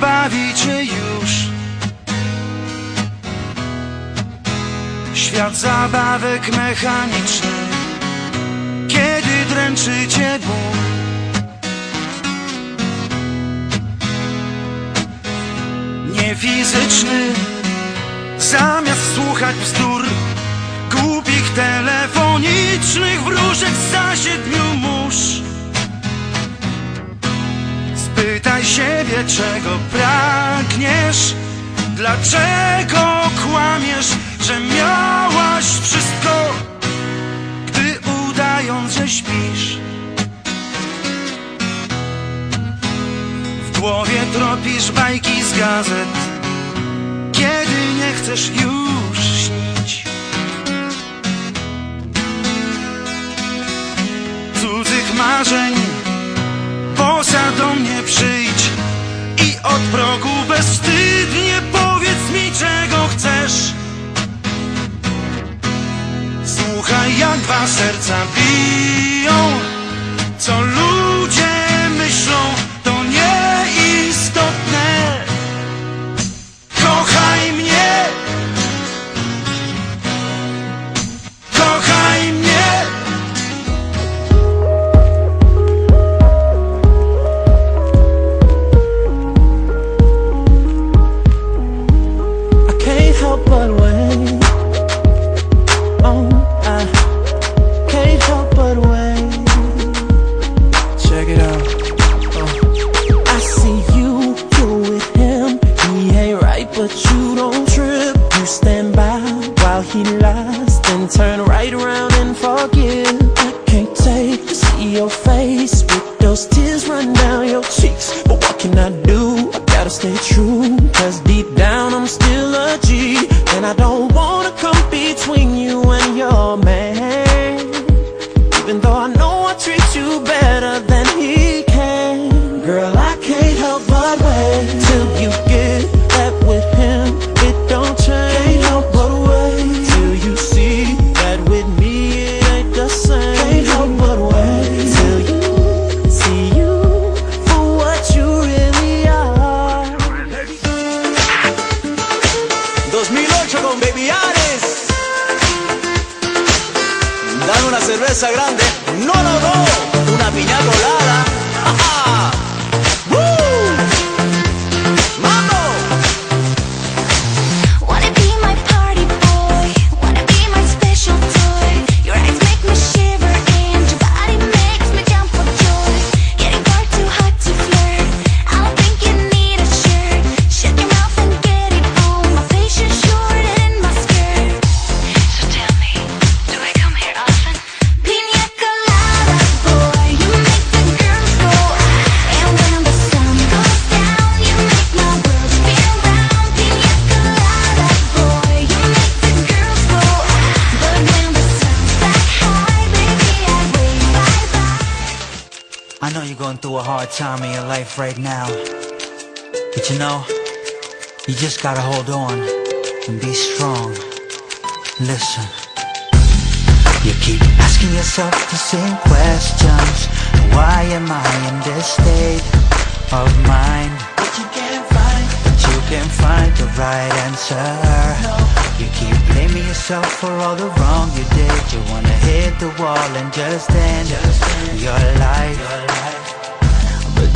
bawi cię już. Świat zabawek mechanicznych Kiedy dręczy cię ból. Nie fizyczny Zamiast słuchać bzdur Głupich telefonicznych wróżek za siedmiu mórz Spytaj siebie, czego pragniesz? Dlaczego kłamiesz, że miałaś wszystko Gdy udając, że śpisz? W głowie tropisz bajki z gazet Kiedy nie chcesz już śnić. Cudzych marzeń dwa serca biją but you don't trip. You stand by while he lies, then turn right around and forgive. I can't take to see your face with those tears run down your cheeks. But what can I do? I gotta stay true. Cause deep down I'm still a G. And I don't wanna come between you and your man. Even though I know I treat you better than he No, no, no. Una piña colada. You're going through a hard time in your life right now. But you know, you just gotta hold on and be strong. Listen. You keep asking yourself the same questions. Why am I in this state of mind? But you can't find, but you can't find the right answer. You keep blaming yourself for all the wrong you did. You wanna hit the wall and just end your life. But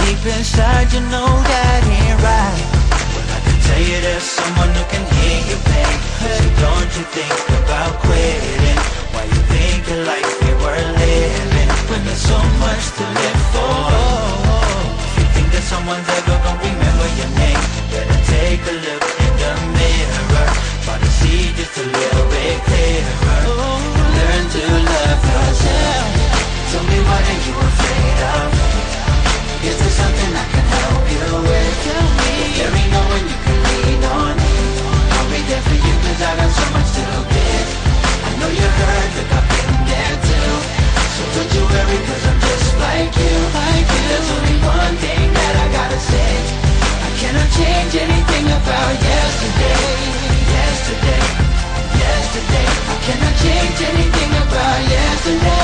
deep inside you know that ain't I got so much to give. I know you heard that I've been there too. So don't you worry cause I'm just like you. Like you. There's only one thing that I gotta say. I cannot change anything about yesterday. Yesterday Yesterday. I cannot change anything about Yesterday